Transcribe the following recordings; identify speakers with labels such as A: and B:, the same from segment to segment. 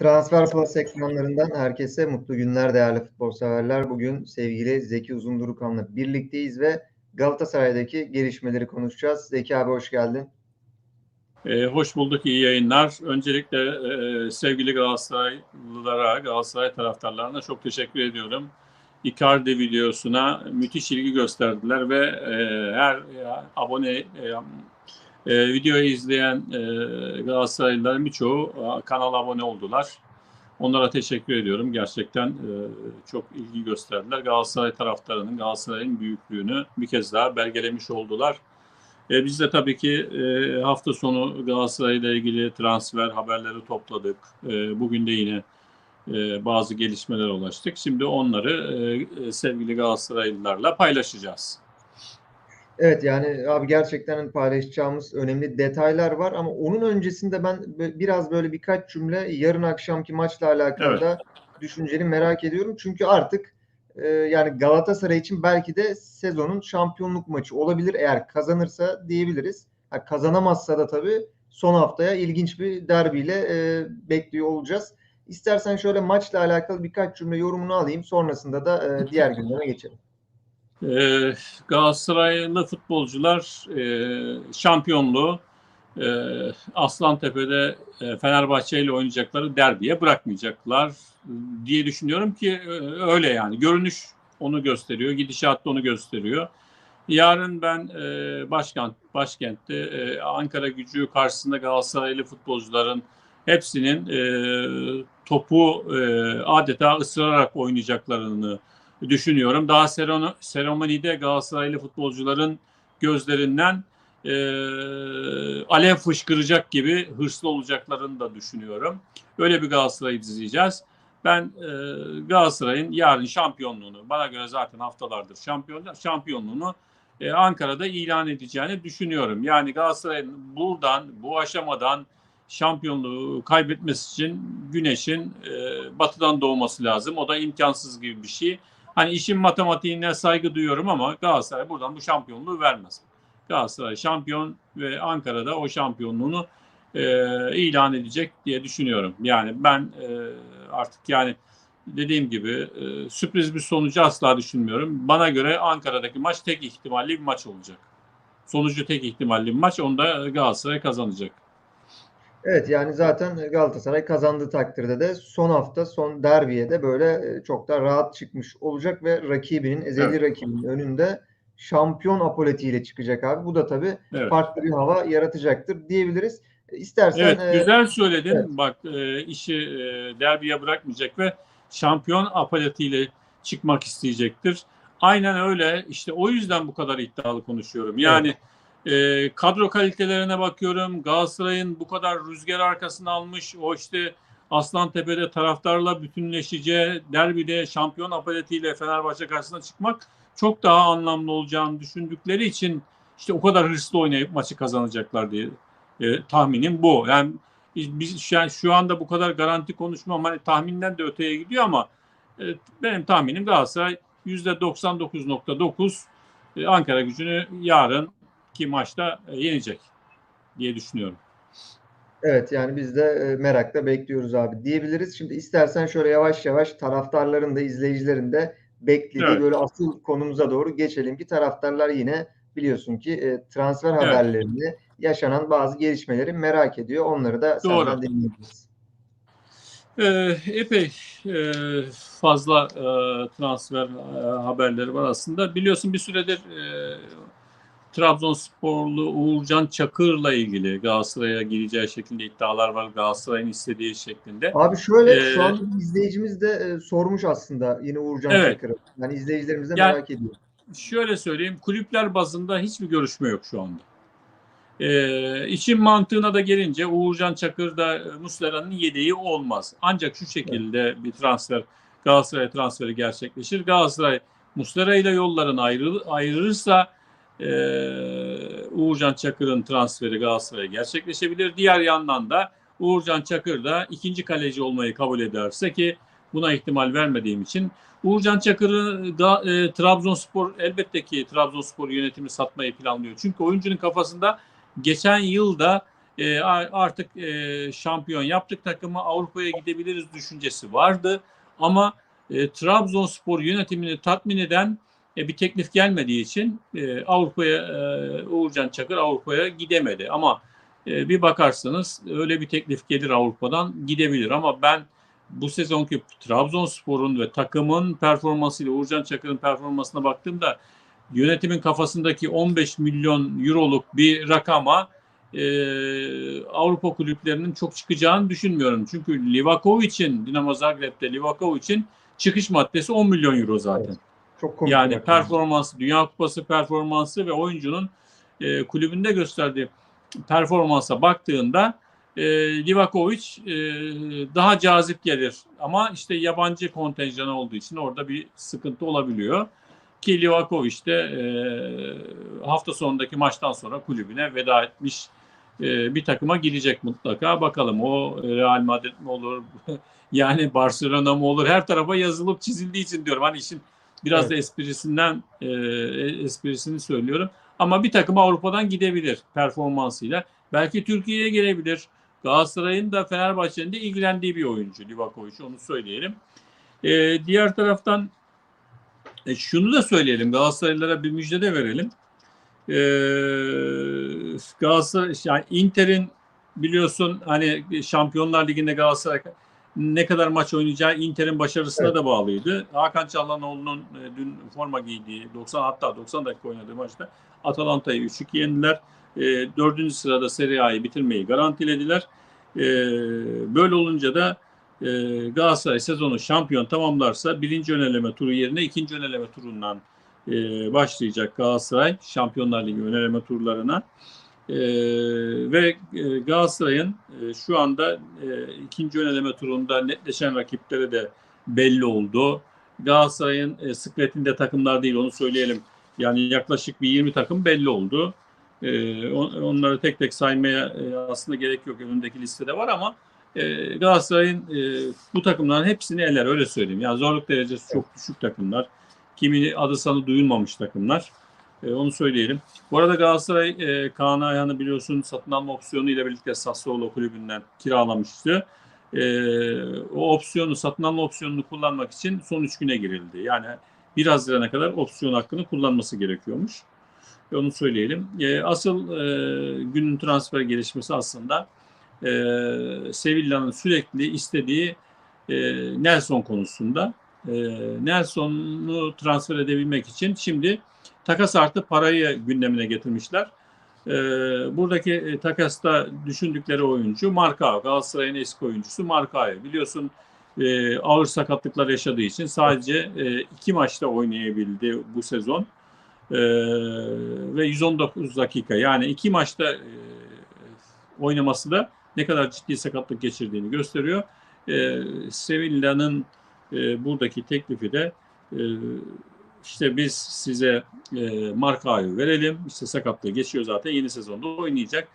A: Transfer Plus ekranlarından herkese mutlu günler değerli futbol severler. Bugün sevgili Zeki Uzundurukan'la birlikteyiz ve Galatasaray'daki gelişmeleri konuşacağız. Zeki abi hoş geldin.
B: Ee, hoş bulduk, iyi yayınlar. Öncelikle e, sevgili Galatasaraylılara, Galatasaray taraftarlarına çok teşekkür ediyorum. Icardi videosuna müthiş ilgi gösterdiler ve e, her e, abone, e, e, videoyu izleyen e, Galatasaraylıların birçoğu e, kanala abone oldular. Onlara teşekkür ediyorum. Gerçekten e, çok ilgi gösterdiler. Galatasaray taraftarının, Galatasaray'ın büyüklüğünü bir kez daha belgelemiş oldular. E, biz de tabii ki e, hafta sonu Galatasaray ile ilgili transfer haberleri topladık. E, bugün de yine e, bazı gelişmeler ulaştık. Şimdi onları e, sevgili Galatasaraylılarla paylaşacağız.
A: Evet yani abi gerçekten paylaşacağımız önemli detaylar var ama onun öncesinde ben biraz böyle birkaç cümle yarın akşamki maçla alakalı
B: Evet.
A: da düşünceni merak ediyorum. Çünkü artık e, yani Galatasaray için belki de sezonun şampiyonluk maçı olabilir eğer kazanırsa diyebiliriz. Ha, kazanamazsa da tabii son haftaya ilginç bir derbiyle e, bekliyor olacağız. İstersen şöyle maçla alakalı birkaç cümle yorumunu alayım. Sonrasında da e, diğer gündeme geçelim.
B: Ee, Galatasaraylı futbolcular e, şampiyonluğu e, Aslantepe'de e, Fenerbahçe ile oynayacakları derbiye bırakmayacaklar diye düşünüyorum ki e, öyle yani. Görünüş onu gösteriyor, gidişat da onu gösteriyor. Yarın ben başkent başkentte Ankara Gücü karşısında Galatasaraylı futbolcuların hepsinin topu adeta ısırarak oynayacaklarını düşünüyorum. Daha seremonide Galatasaraylı futbolcuların gözlerinden e, alev fışkıracak gibi hırslı olacaklarını da düşünüyorum. Öyle bir Galatasaray'ı izleyeceğiz. Ben e, Galatasaray'ın yarın şampiyonluğunu, bana göre zaten haftalardır şampiyon, şampiyonluğunu e, Ankara'da ilan edeceğini düşünüyorum. Yani Galatasaray'ın buradan, bu aşamadan şampiyonluğu kaybetmesi için Güneş'in e, batıdan doğması lazım. O da imkansız gibi bir şey. Hani işin matematiğine saygı duyuyorum ama Galatasaray buradan bu şampiyonluğu vermez. Galatasaray şampiyon ve Ankara'da o şampiyonluğunu e, ilan edecek diye düşünüyorum. Yani ben e, artık yani dediğim gibi e, sürpriz bir sonucu asla düşünmüyorum. Bana göre Ankara'daki maç tek ihtimalli bir maç olacak. Sonucu tek ihtimalli bir maç. Onu da Galatasaray kazanacak.
A: Evet yani zaten Galatasaray kazandığı takdirde de son hafta son derbiye de böyle e, çok da rahat çıkmış olacak ve rakibinin ezeli
B: Evet.
A: rakibinin önünde şampiyon apoletiyle çıkacak abi. Bu da tabii
B: Evet.
A: farklı bir hava yaratacaktır diyebiliriz. İstersen
B: Evet,
A: e,
B: güzel söyledin.
A: evet.
B: Bak e, işi e, derbiye bırakmayacak ve şampiyon apaletiyle çıkmak isteyecektir. Aynen öyle. İşte o yüzden bu kadar iddialı konuşuyorum. Yani e, kadro kalitelerine bakıyorum. Galatasaray'ın bu kadar rüzgar arkasına almış. O işte Aslantepe'de taraftarla bütünleşeceği derbide şampiyon apaletiyle Fenerbahçe karşısına çıkmak çok daha anlamlı olacağını düşündükleri için işte o kadar hırslı oynayıp maçı kazanacaklar diye e, tahminim bu. Yani biz, yani şu anda bu kadar garanti konuşmam hani tahminden de öteye gidiyor ama e, benim tahminim Galatasaray %99.9 e, Ankara gücünü yarın ki maçta e, yenecek diye düşünüyorum.
A: Evet yani biz de e, merakla bekliyoruz abi diyebiliriz. Şimdi istersen şöyle yavaş yavaş taraftarların da izleyicilerin de beklediği
B: Evet.
A: böyle asıl konumuza doğru geçelim ki taraftarlar yine biliyorsun ki e, transfer
B: Evet.
A: haberlerini yaşanan bazı gelişmeleri merak ediyor. Onları da
B: Doğru.
A: senden dinleyeceğiz.
B: Epey e, fazla e, transfer e, haberleri var aslında. Biliyorsun bir süredir e, Trabzonsporlu Uğurcan Çakır'la ilgili Galatasaray'a gireceği şeklinde iddialar var. Galatasaray'ın istediği şeklinde.
A: Abi şöyle
B: Ee,
A: şu an izleyicimiz de e, sormuş aslında yine Uğurcan
B: Evet.
A: Çakır'ı. Yani izleyicilerimiz de
B: Yani-
A: merak ediyor.
B: şöyle söyleyeyim kulüpler bazında hiçbir görüşme yok şu anda. Ee, işin mantığına da gelince Uğurcan Çakır da e, Muslera'nın yedeği olmaz. Ancak şu şekilde bir transfer Galatasaray transferi gerçekleşir. Galatasaray Muslera ile yollarını ayrı, ayrılırsa e, Uğurcan Çakır'ın transferi Galatasaray'a gerçekleşebilir. Diğer yandan da Uğurcan Çakır da ikinci kaleci olmayı kabul ederse ki buna ihtimal vermediğim için Uğurcan Çakır'ı da e, Trabzonspor elbette ki Trabzonspor yönetimi satmayı planlıyor. Çünkü oyuncunun kafasında geçen yılda e, artık e, şampiyon yaptık takımı Avrupa'ya gidebiliriz düşüncesi vardı. Ama e, Trabzonspor yönetimini tatmin eden e, bir teklif gelmediği için e, Avrupa'ya e, Uğurcan Çakır Avrupa'ya gidemedi. Ama e, bir bakarsanız öyle bir teklif gelir Avrupa'dan gidebilir. Ama ben bu sezonki Trabzonspor'un ve takımın performansıyla Uğurcan Çakır'ın performansına baktığımda yönetimin kafasındaki 15 milyon euroluk bir rakama e, Avrupa kulüplerinin çok çıkacağını düşünmüyorum. Çünkü Livakovic'in Dinamo Zagreb'de Livakovic'in çıkış maddesi 10 milyon euro zaten. Evet. Çok komik yani performansı, Dünya Kupası performansı ve oyuncunun e, kulübünde gösterdiği performansa baktığında e, Livakovic e, daha cazip gelir. Ama işte yabancı kontenjanı olduğu için orada bir sıkıntı olabiliyor. Ki Livakovic de e, hafta sonundaki maçtan sonra kulübüne veda etmiş e, bir takıma gidecek mutlaka. Bakalım o Real Madrid mi olur yani Barcelona mı olur her tarafa yazılıp çizildiği için diyorum. Hani işin biraz evet. da esprisinden e, esprisini söylüyorum. Ama bir takım Avrupa'dan gidebilir performansıyla. Belki Türkiye'ye gelebilir. Galatasaray'ın da Fenerbahçe'nin de ilgilendiği bir oyuncu Livakovic onu söyleyelim. E, diğer taraftan e, şunu da söyleyelim Galatasaraylılara bir müjde de verelim. E, Galatasaray yani Inter'in biliyorsun hani Şampiyonlar Ligi'nde Galatasaray ne kadar maç oynayacağı Inter'in başarısına evet. da bağlıydı. Hakan Çalhanoğlu'nun e, dün forma giydiği 90 hatta 90 dakika oynadığı maçta Atalanta'yı 3-2 yendiler. E, dördüncü sırada Serie A'yı bitirmeyi garantilediler. E, böyle olunca da e, Galatasaray sezonu şampiyon tamamlarsa birinci öneleme turu yerine ikinci öneleme turundan e, başlayacak Galatasaray Şampiyonlar Ligi öneleme turlarına. E, ve Galatasaray'ın e, şu anda e, ikinci öneleme turunda netleşen rakipleri de belli oldu. Galatasaray'ın e, sıkletinde takımlar değil onu söyleyelim. Yani yaklaşık bir 20 takım belli oldu. E, on, onları tek tek saymaya e, aslında gerek yok. Önündeki listede var ama e, Galatasaray'ın e, bu takımların hepsini eller öyle söyleyeyim. Yani zorluk derecesi çok düşük takımlar. Kimini adı sanı duyulmamış takımlar. E, onu söyleyelim. Bu arada Galatasaray e, Kaan Ayhan'ı biliyorsun satın alma opsiyonu ile birlikte Sassuolo kulübünden kiralamıştı. E, o opsiyonu, satın alma opsiyonunu kullanmak için son üç güne girildi. Yani 1 Haziran'a kadar opsiyon hakkını kullanması gerekiyormuş. E, onu söyleyelim. E, asıl e, günün transfer gelişmesi aslında e, Sevilla'nın sürekli istediği e, Nelson konusunda. E, Nelson'u transfer edebilmek için şimdi takas artı parayı gündemine getirmişler. E, buradaki e, takasta düşündükleri oyuncu Marka, Galatasaray'ın eski oyuncusu Marka. Biliyorsun e, ağır sakatlıklar yaşadığı için sadece e, iki maçta oynayabildi bu sezon. E, ve 119 dakika yani iki maçta oynaması da ne kadar ciddi sakatlık geçirdiğini gösteriyor. E, Sevilla'nın buradaki teklifi de işte biz size e, Marka'yı verelim. İşte sakatlığı geçiyor zaten. Yeni sezonda oynayacak.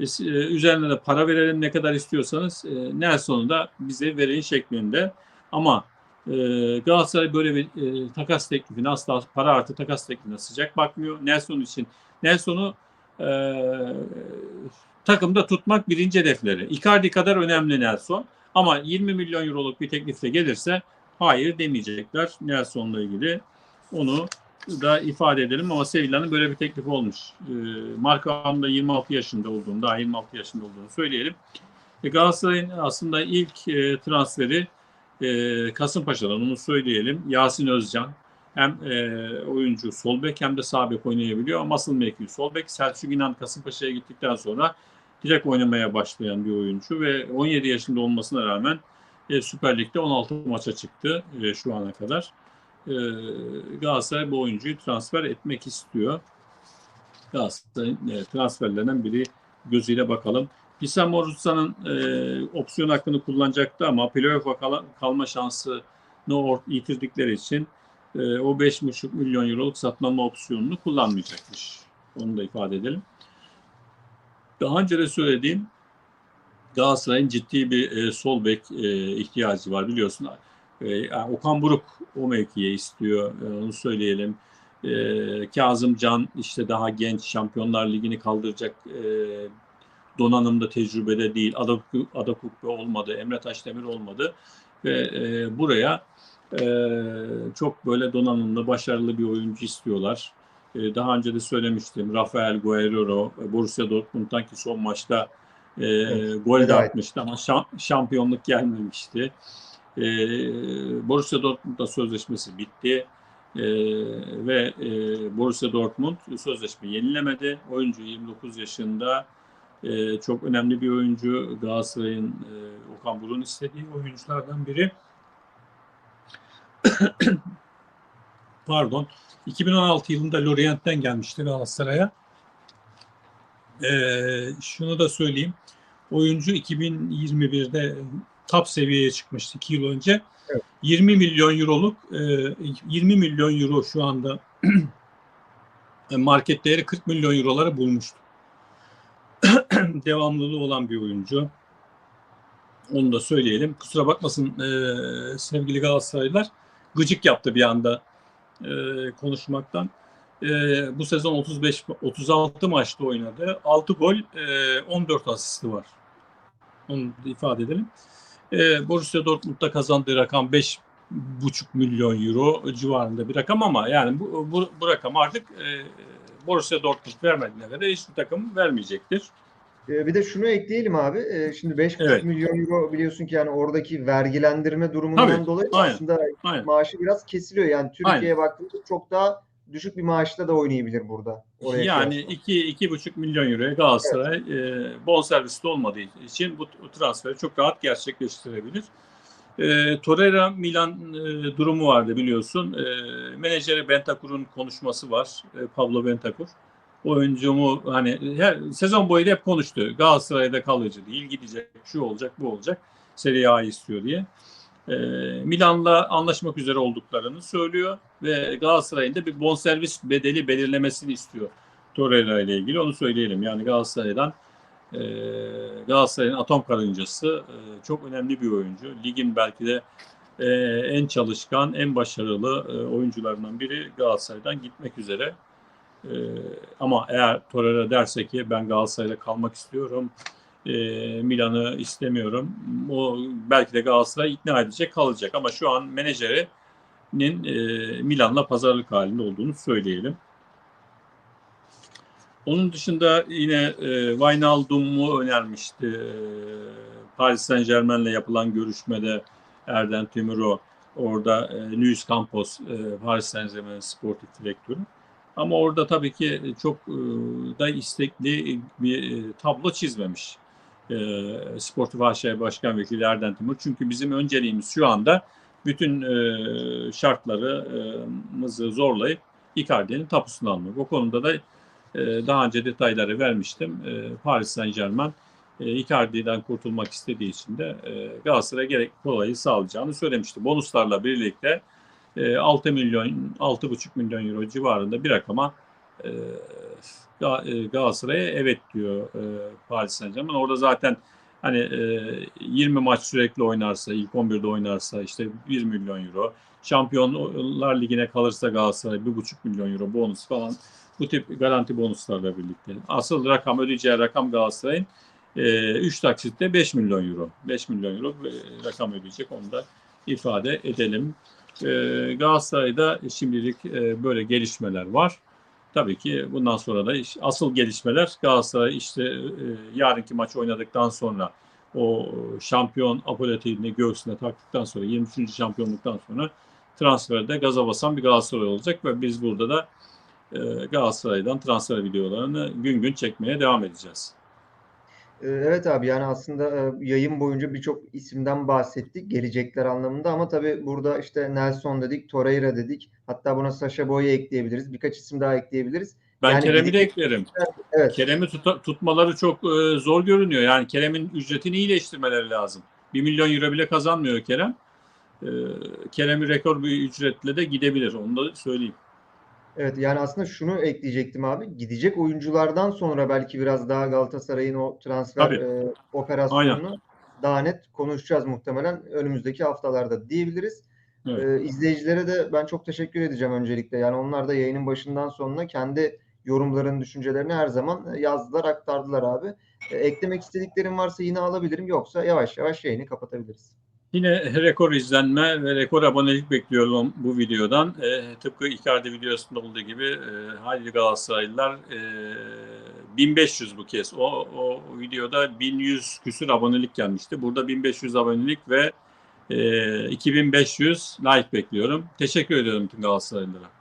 B: E, e, üzerine de para verelim ne kadar istiyorsanız. E, Nelson'u da bize verin şeklinde. Ama e, Galatasaray böyle bir e, takas teklifine asla para artı takas teklifine sıcak bakmıyor. Nelson için Nelson'u e, takımda tutmak birinci hedefleri. Icardi kadar önemli Nelson. Ama 20 milyon euroluk bir teklifle gelirse hayır demeyecekler Nelson'la ilgili. Onu da ifade edelim ama Sevilla'nın böyle bir teklifi olmuş. E, Marco da 26 yaşında olduğunu, daha 26 yaşında olduğunu söyleyelim. E, Galatasaray'ın aslında ilk e, transferi e, Kasımpaşa'dan onu söyleyelim. Yasin Özcan hem e, oyuncu sol bek hem de sağ bek oynayabiliyor. Ama asıl mevki sol bek. Selçuk İnan Kasımpaşa'ya gittikten sonra direkt oynamaya başlayan bir oyuncu ve 17 yaşında olmasına rağmen e, Süper Lig'de 16 maça çıktı e, şu ana kadar. E, Galatasaray bu oyuncuyu transfer etmek istiyor. Galatasaray'ın e, transferlerinden biri gözüyle bakalım. Pisa Morutsa'nın e, opsiyon hakkını kullanacaktı ama playoff'a kal kalma şansını yitirdikleri için e, o 5,5 milyon euroluk satın alma opsiyonunu kullanmayacakmış. Onu da ifade edelim. Daha önce de söylediğim Galatasaray'ın ciddi bir e, sol bek e, ihtiyacı var biliyorsun. E, yani Okan Buruk o mevkiye istiyor e, onu söyleyelim. E, Kazım Can işte daha genç Şampiyonlar Ligi'ni kaldıracak e, donanımda tecrübede değil. Ada, Ada Kukbe olmadı, Emre Taşdemir olmadı ve e, buraya e, çok böyle donanımlı, başarılı bir oyuncu istiyorlar. E, daha önce de söylemiştim. Rafael Guerrero, e, Borussia Dortmund'dan ki son maçta e,
A: Evet,
B: gol de atmıştı ama şam- şampiyonluk gelmemişti. E, Borussia Dortmund'da sözleşmesi bitti. E, ve e, Borussia Dortmund sözleşme yenilemedi. Oyuncu 29 yaşında. E, çok önemli bir oyuncu. Galatasaray'ın e, Okan Buruk'un istediği oyunculardan biri. Pardon. 2016 yılında Lorient'ten gelmişti Galatasaray'a. Ee, şunu da söyleyeyim. Oyuncu 2021'de top seviyeye çıkmıştı 2 yıl önce.
A: Evet.
B: 20 milyon euroluk e, 20 milyon euro şu anda market değeri 40 milyon euroları bulmuştu. Devamlılığı olan bir oyuncu. Onu da söyleyelim. Kusura bakmasın e, sevgili Galatasaraylılar. Gıcık yaptı bir anda e, konuşmaktan. E, bu sezon 35 36 maçta oynadı. 6 gol, e, 14 asisti var. Onu ifade edelim. E, Borussia Dortmund'da kazandığı rakam 5,5 milyon euro civarında bir rakam ama yani bu, bu, bu rakam artık e, Borussia Dortmund vermediğine göre hiçbir takım vermeyecektir.
A: Ee, Bir de şunu ekleyelim abi. Ee, Şimdi 5,5
B: Evet.
A: milyon euro biliyorsun ki yani oradaki vergilendirme durumundan
B: Tabii,
A: dolayı
B: aynen,
A: aslında
B: aynen.
A: maaşı biraz kesiliyor. Yani Türkiye'ye baktığımızda çok daha düşük bir maaşla da oynayabilir burada. Oraya
B: yani
A: kıyasla.
B: 2 iki, buçuk milyon euroya Galatasaray e, bonservisi olmadığı için bu transferi çok rahat gerçekleştirebilir. E, Torreira Milan e, durumu vardı biliyorsun. E, menajeri Bentancur'un konuşması var. E, Pablo Bentancur. Oyuncumu hani her sezon boyu da hep konuştu. Galatasaray'da kalıcı değil, gidecek, şu olacak, bu olacak. Serie A istiyor diye. E, Milan'la anlaşmak üzere olduklarını söylüyor ve Galatasaray'ın da bir bonservis bedeli belirlemesini istiyor Torreira ile ilgili. Onu söyleyelim. Yani Galatasaray'dan e, Galatasaray'ın atom karıncası e, çok önemli bir oyuncu. Ligin belki de e, en çalışkan, en başarılı oyuncularından biri Galatasaray'dan gitmek üzere. Ama eğer Torreira derse ki ben Galatasaray'da kalmak istiyorum, e, Milan'ı istemiyorum, o belki de Galatasaray ikna edecek, kalacak. Ama şu an menajerinin e, Milan'la pazarlık halinde olduğunu söyleyelim. Onun dışında yine e, Wijnaldum'u önermişti. E, Paris Saint Germain'le yapılan görüşmede Erden Timuro orada e, Luis Campos e, Paris Saint Germain sportif direktörü. Ama orada tabii ki çok e, da istekli bir e, tablo çizmemiş. E, Sportif AŞ Başkan Vekili Erden Timur. Çünkü bizim önceliğimiz şu anda bütün e, şartlarımızı zorlayıp Icardi'nin tapusunu almak. O konuda da e, daha önce detayları vermiştim. E, Paris Saint Germain e, Icardi'den kurtulmak istediği için de e, Galatasaray'a gerek kolayı sağlayacağını söylemişti. Bonuslarla birlikte e, 6 milyon, 6,5 milyon euro civarında bir rakama e, e, Galatasaray'a evet diyor e, Paris Saint Germain. Orada zaten hani e, 20 maç sürekli oynarsa, ilk 11'de oynarsa işte 1 milyon euro. Şampiyonlar Ligi'ne kalırsa Galatasaray 1,5 milyon euro bonus falan bu tip garanti bonuslarla birlikte. Asıl rakam ödeyeceği rakam Galatasaray'ın 3 taksitte 5 milyon euro. 5 milyon euro e, rakam ödeyecek onu da ifade edelim. E, Galatasaray'da şimdilik e, böyle gelişmeler var. Tabii ki bundan sonra da iş- asıl gelişmeler Galatasaray işte e, yarınki maç oynadıktan sonra o şampiyon apoletini göğsüne taktıktan sonra 23. şampiyonluktan sonra transferde gaza basan bir Galatasaray olacak ve biz burada da e, Galatasaray'dan transfer videolarını gün gün çekmeye devam edeceğiz.
A: Ee, Evet abi yani aslında e, yayın boyunca birçok isimden bahsettik gelecekler anlamında ama tabii burada işte Nelson dedik, Torreira dedik. Hatta buna Sacha Boey'u ekleyebiliriz. Birkaç isim daha ekleyebiliriz.
B: Ben
A: Yani
B: Kerem'i de eklerim.
A: Evet.
B: Kerem'i tuta- tutmaları çok e, zor görünüyor. Yani Kerem'in ücretini iyileştirmeleri lazım. 1 milyon euro bile kazanmıyor Kerem. E, Kerem'i rekor bir ücretle de gidebilir. Onu da söyleyeyim.
A: Evet yani aslında şunu ekleyecektim abi. Gidecek oyunculardan sonra belki biraz daha Galatasaray'ın o transfer
B: Tabii.
A: e, operasyonunu daha net konuşacağız muhtemelen önümüzdeki haftalarda diyebiliriz.
B: Evet.
A: E, izleyicilere de ben çok teşekkür edeceğim öncelikle. Yani onlar da yayının başından sonuna kendi yorumlarını, düşüncelerini her zaman yazdılar, aktardılar abi. E, eklemek istediklerim varsa yine alabilirim. Yoksa yavaş yavaş yayını kapatabiliriz.
B: Yine rekor izlenme ve rekor abonelik bekliyorum bu videodan. E, tıpkı Icardi videosunda olduğu gibi e, hayli Galatasaraylılar e, 1500 bu kez. O, o videoda 1100 küsür abonelik gelmişti. Burada 1500 abonelik ve e, 2500 like bekliyorum. Teşekkür ediyorum tüm Galatasaraylılara.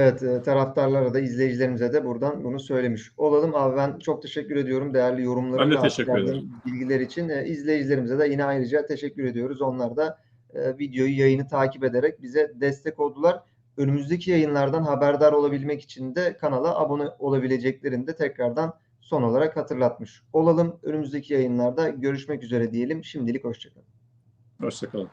A: Evet e, taraftarlara da izleyicilerimize de buradan bunu söylemiş olalım. Abi ben çok teşekkür ediyorum değerli yorumları
B: Ben de teşekkür ederim.
A: bilgiler için. E, izleyicilerimize de yine ayrıca teşekkür ediyoruz. Onlar da e, videoyu yayını takip ederek bize destek oldular. Önümüzdeki yayınlardan haberdar olabilmek için de kanala abone olabileceklerini de tekrardan son olarak hatırlatmış olalım. Önümüzdeki yayınlarda görüşmek üzere diyelim. Şimdilik hoşçakalın.
B: Hoşçakalın.